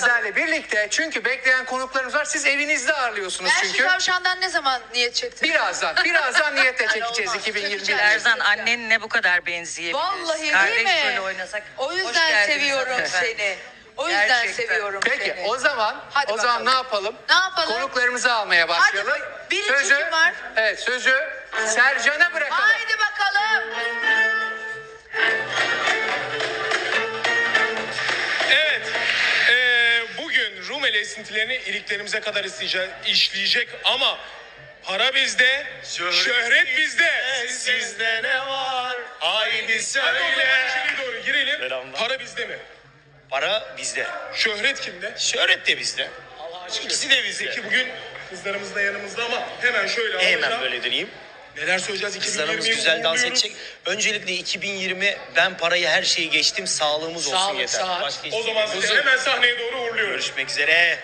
sizlerle birlikte. Çünkü bekleyen konuklarımız var. Siz evinizde ağırlıyorsunuz Ben şu çünkü. tavşandan ne zaman niyet çektim? Birazdan, birazdan niyetle çekeceğiz olmaz. 2021. Çekeceğiz. Erzan annenle bu kadar benzeyebiliriz. Vallahi değil Kardeş mi? böyle oynasak. O Hoş yüzden geldiniz seviyorum hanımefendi. seni. O yüzden Gerçekten. seviyorum Peki seni. o zaman Hadi o zaman bakalım. ne yapalım? Ne yapalım? Konuklarımızı almaya başlayalım. bak- birinci kim var? Evet sözü Sercan'a bırakalım. Haydi bakalım. Rumeli esintilerini iliklerimize kadar işleyecek ama para bizde, şöhret, bizde. Sizde ne var? Haydi Hadi söyle. içeri doğru girelim. Selamlar. Para bizde mi? Para bizde. Şöhret kimde? Şöhret de bizde. İkisi de bizde. Peki bugün kızlarımız da yanımızda ama hemen şöyle Hemen alacağım. böyle döneyim. Neler söyleyeceğiz 2020'yi Kızlarımız güzel dans edecek. Öncelikle 2020 ben parayı her şeyi geçtim. Sağlığımız olsun Sağlık, yeter. sağlık. Başka hiçbir O zaman şey sizi yok. hemen sahneye doğru uğurluyoruz. Görüşmek üzere.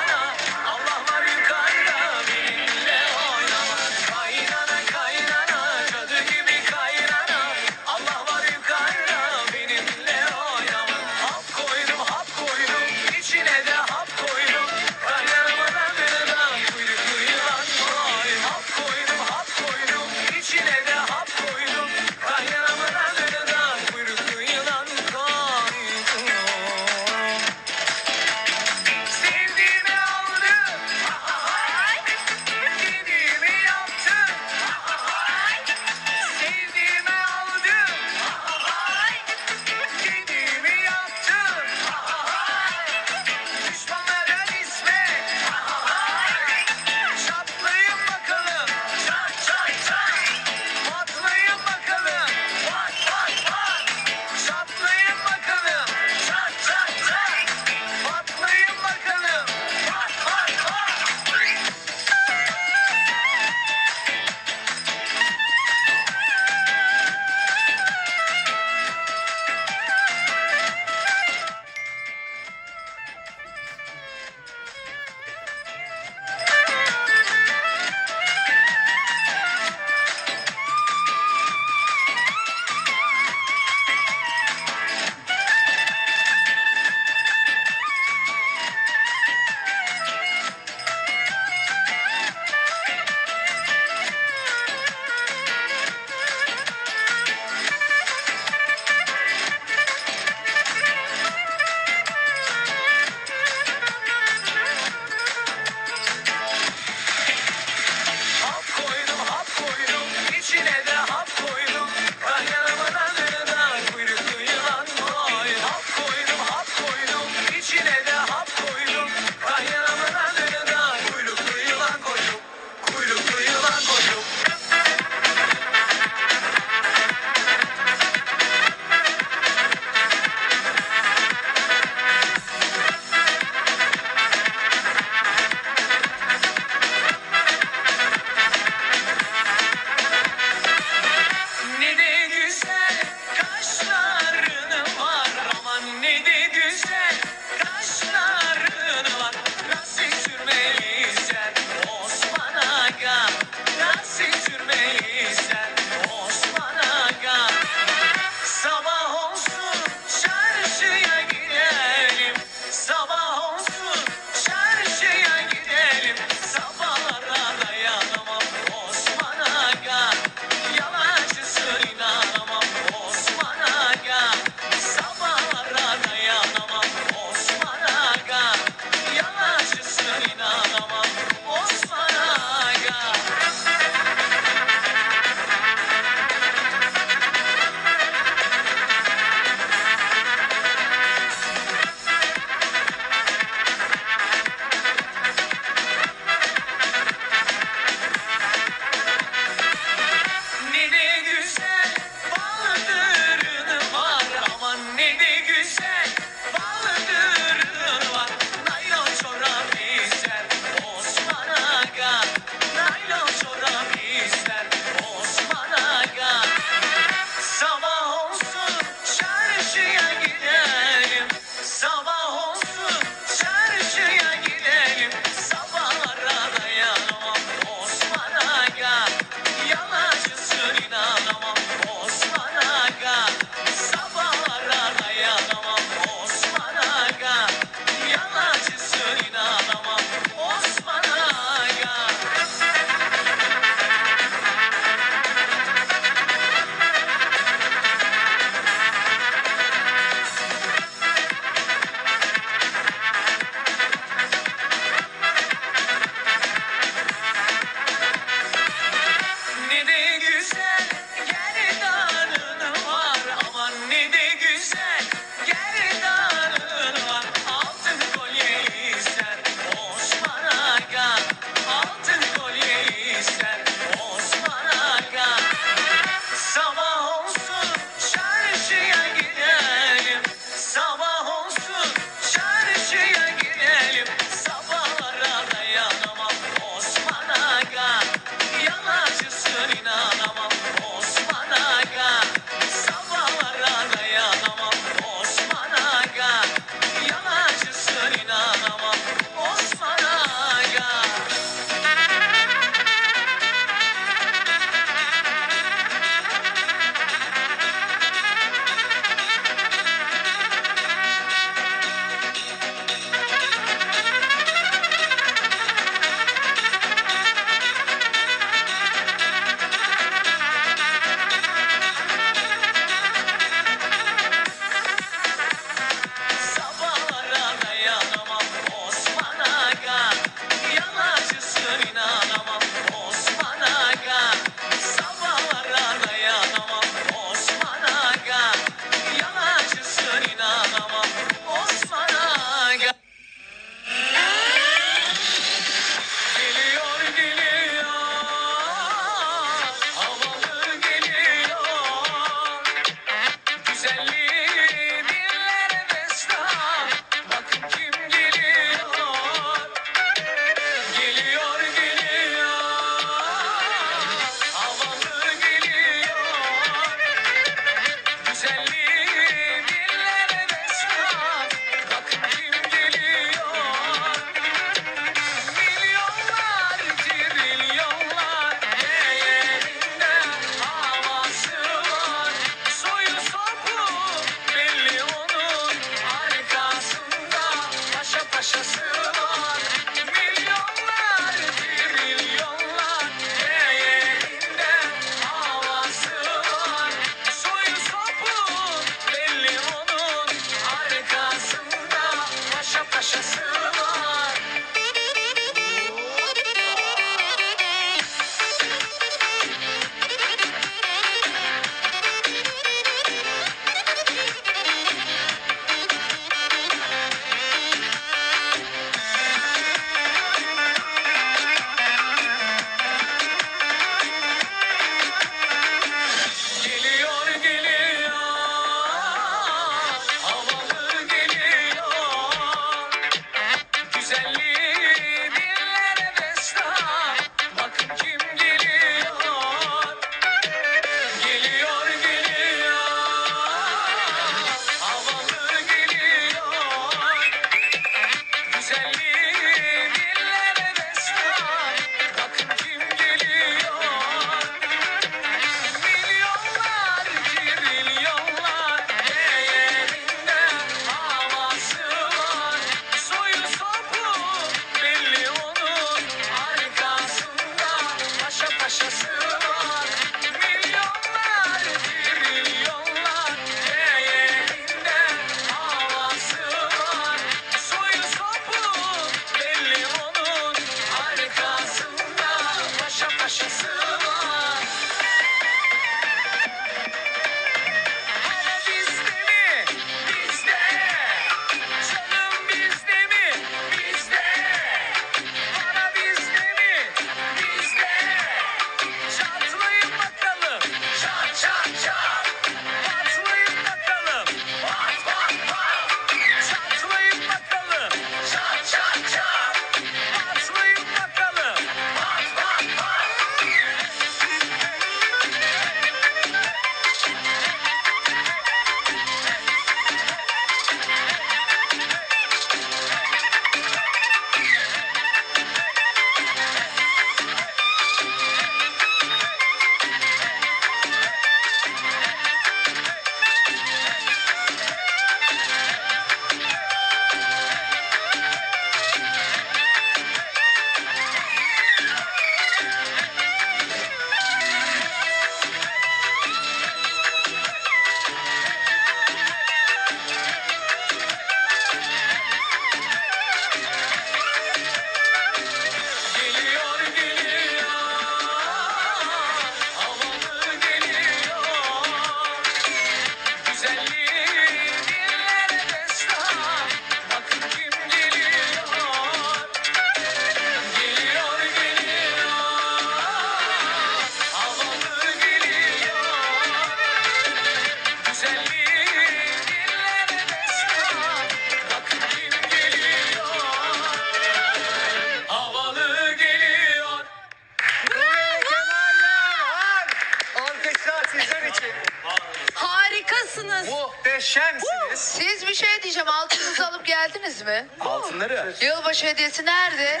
Mi? Altınları. Yılbaşı hediyesi nerede?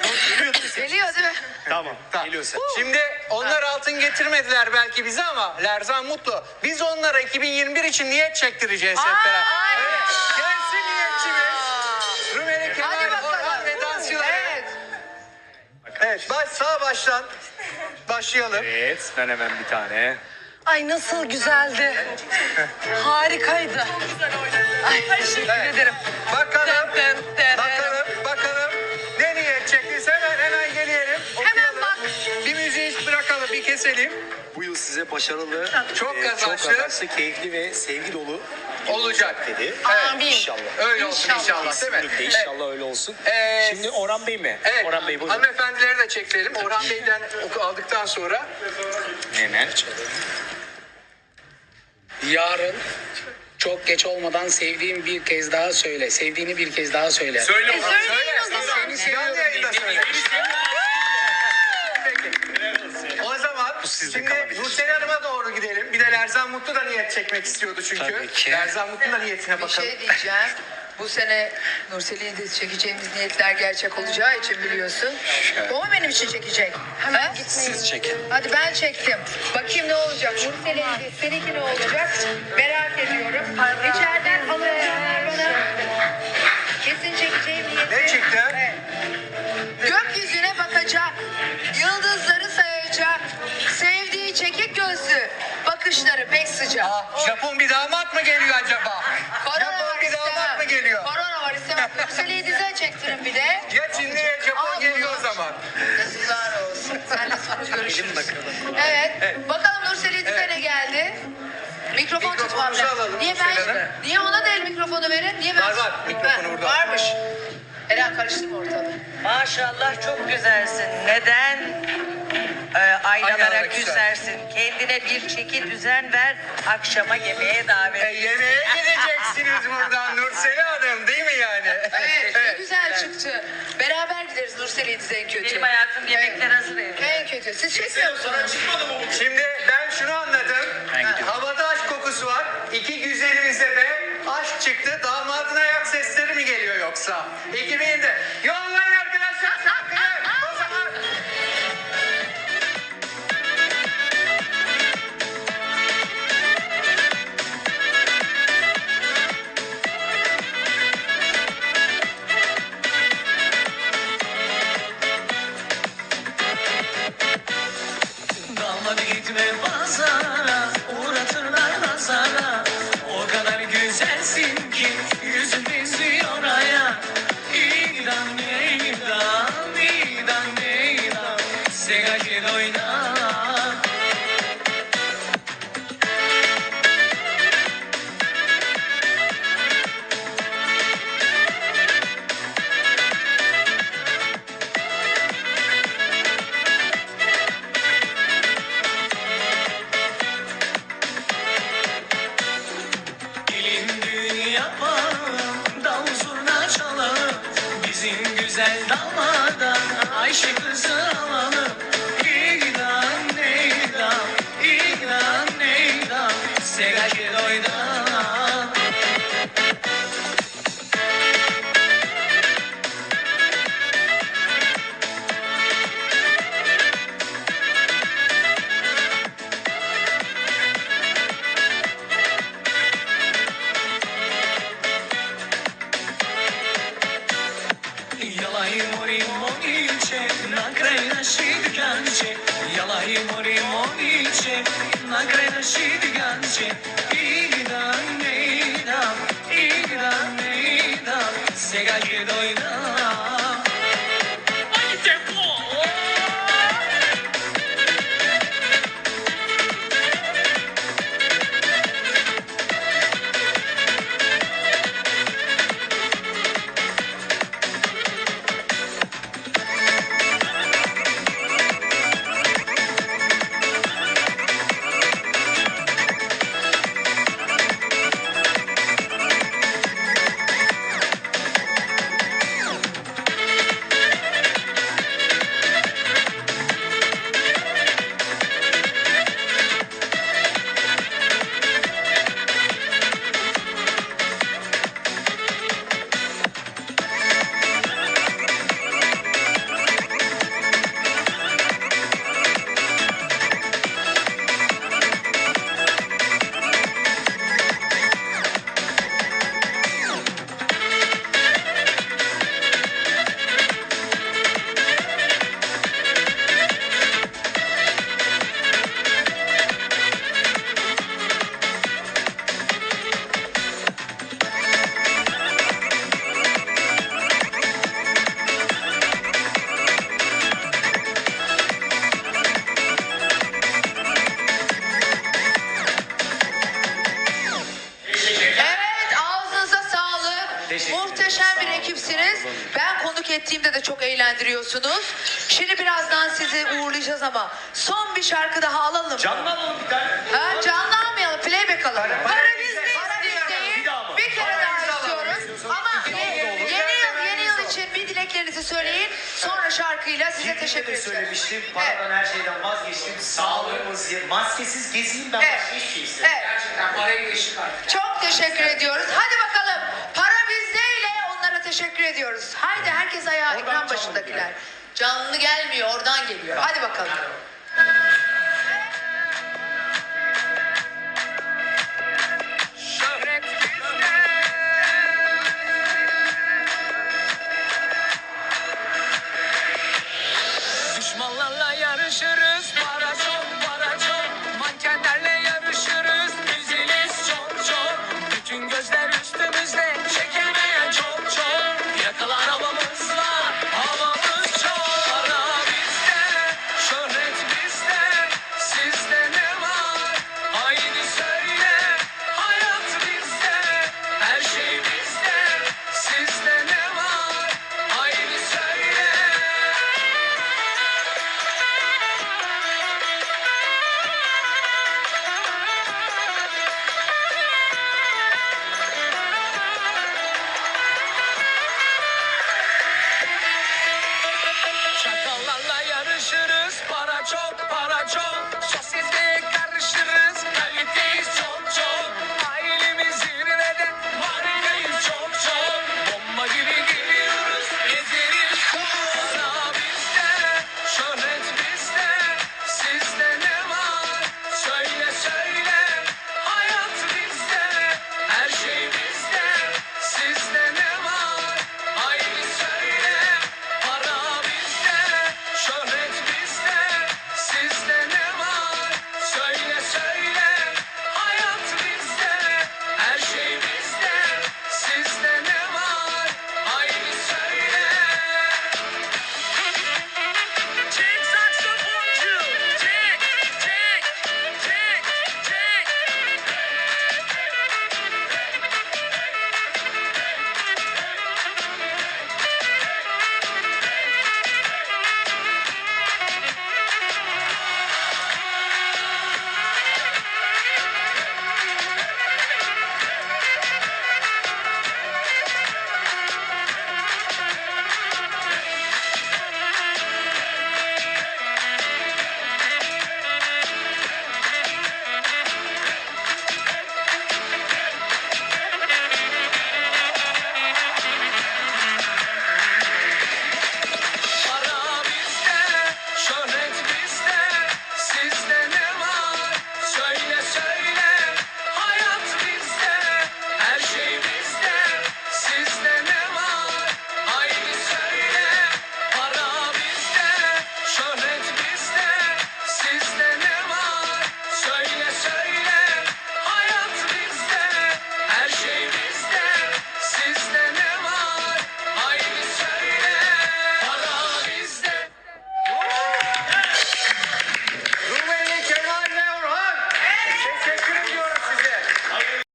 Geliyor değil mi? Tamam. Tamam. Geliyorsa. Şimdi onlar altın getirmediler belki bize ama Lerzan mutlu. Biz onlara 2021 için niyet çektireceğiz hep beraber. Evet. Gelsin niyetçimiz. Rumeli Hadi Kemal bakalım. Orhan ve dansçıları. Evet. Evet. Baş, sağ baştan başlayalım. Evet. Ben hemen bir tane. Ay nasıl güzeldi. Harikaydı. Ay teşekkür Evet. ederim. Bakalım. Dın dın dın. Bakalım. Bakalım. Ne niyet çektiyse hemen hemen gelelim. Hemen okuyalım. bak. Bir müziği bırakalım bir keselim. Bu yıl size başarılı, Çok e, kazançlı. çok kazançlı, keyifli ve sevgi dolu Olacak. dedi. Amin. İnşallah. Öyle olsun inşallah, değil mi? Kesinlikle Evet. inşallah öyle olsun. Ee, Şimdi Orhan Bey mi? Evet. Orhan Bey buyurun. Hanımefendileri de çekelim. Orhan Bey'den oku aldıktan sonra. Hemen. Yarın çok geç olmadan sevdiğim bir kez daha söyle. Sevdiğini bir kez daha söyle. Söyle E, söyleyin o zaman. Seni seviyorum. Yayında söyle. Peki. O zaman sizde şimdi kalabilir. Nursel Hanım'a doğru gidelim. Bir de Lerzan Mutlu da niyet çekmek istiyordu çünkü. Tabii ki. Lerzan Mutlu da niyetine Bir bakalım. şey diyeceğim. Bu sene Nursel'i de çekeceğimiz niyetler gerçek olacağı için biliyorsun. O mu benim için çekecek? Hemen gitmeyin. Siz çekin. Hadi ben çektim. Bakayım ne olacak? Nursel'in de seninki ne olacak? Merak ediyorum. İçeriden alacaklar bana. Kesin çekeceğim niyeti. Ne çıktı? Evet. Gökyüzüne bakacak. Yıldızları sayacak. Sevdiği çekik gözlü. Bakışları pek sıcak. Ah, Japon bir damat mı geliyor acaba? Korona Japon var bir damat istemem. mı geliyor? Korona var istemem. Nursel'i dize çektirin bir de. Ya Çinli ya Japon geliyor o zaman. Yazıklar olsun. Senle sonra görüşürüz. Evet. Bakalım Nursel'i dize ne geldi? Mikrofon tutmam lazım. Niye ben? Niye ona da el mikrofonu verin? Niye ben? Var, var. Mikrofonu burada. Varmış. Eren karıştırma ortalığı. Maşallah çok güzelsin. Neden ee, e, aynalara küsersin. Kendine bir çeki düzen ver. Akşama yemeğe davet. E, yemeğe gideceksiniz buradan Nursel Hanım değil mi yani? Evet, ne güzel çıktı. Beraber gideriz Nursel'i dize en kötü. Benim hayatım yemekler hazır evde. En kötü. Siz çekmiyorsunuz. Şimdi ben şunu anladım. Havada aşk kokusu var. İki güzelimize de aşk çıktı. Damadın ayak sesleri mi geliyor yoksa? 2024 magre nasciti ganci. Ettiğimde de çok eğlendiriyorsunuz. Şimdi birazdan sizi uğurlayacağız ama son bir şarkı daha alalım. Canlı alalım bir tane. Ha, canlı almayalım, playback alalım. Para- Para para bizde bizde. Bir kere Para daha istiyoruz. Ama ye- yeni yıl, yeni yıl için bir dileklerinizi söyleyin. Sonra şarkıyla size Girdiğimde teşekkür de edeceğim. söylemiştim. Paradan her şeyden vazgeçtim. Sağlığımız, maskesiz gezeyim ben Evet. başka hiçbir şey istemiyorum. Evet. Gerçekten parayı artık. Çok teşekkür ediyoruz. Hadi bakalım. Teşekkür ediyoruz. Haydi herkes ayağa ekran başındakiler. Canlı gelmiyor oradan geliyor. Hadi bakalım.